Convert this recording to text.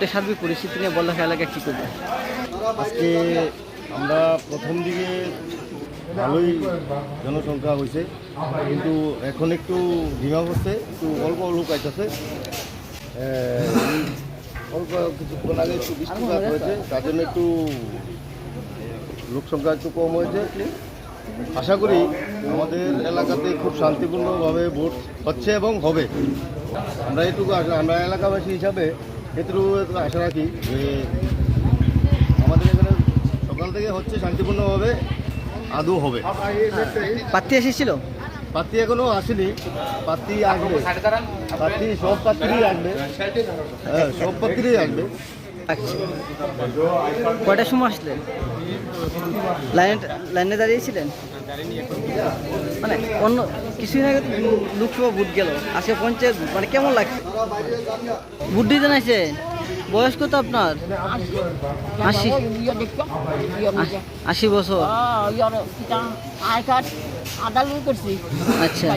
ভোটের সার্বিক পরিস্থিতি নিয়ে বল্লাখা এলাকায় কী করবে? আজকে আমরা প্রথম দিকে ভালোই জনসংখ্যা হয়েছে কিন্তু এখন একটু ডিমা হচ্ছে একটু অল্প লোক আইতেছে অল্প কিছুক্ষণ আগে একটু বৃষ্টিপাত হয়েছে তার জন্য একটু লোক সংখ্যা একটু কম হয়েছে। আশা করি আমাদের এলাকাতে খুব শান্তিপূর্ণভাবে ভোট হচ্ছে এবং হবে। আমরা এটুকু আমরা এলাকাবাসী হিসাবে এটুকু আশা রাখি যে আমাদের এখানে সকাল থেকে হচ্ছে শান্তিপূর্ণভাবে আদৌ হবে। প্রার্থী এসেছিল? প্রার্থী এখনও আসেনি প্রার্থী আসবে। প্রার্থী সব প্রার্থীরই আসবে। হ্যাঁ সব পাত্রই আসবে। কটার কয়টার সময় আসলেন? লাইনে লাইনে দাঁড়িয়েছিলেন? মানে অন্য কিছুদিন আগে লোকসভা ভোট গেল। আজকে পঞ্চায়েত। মানে কেমন লাগছে? ভোট দিতে নাইছে? বয়স কত আপনার? আশি। আশি বছর। আদালত করছি। আচ্ছা।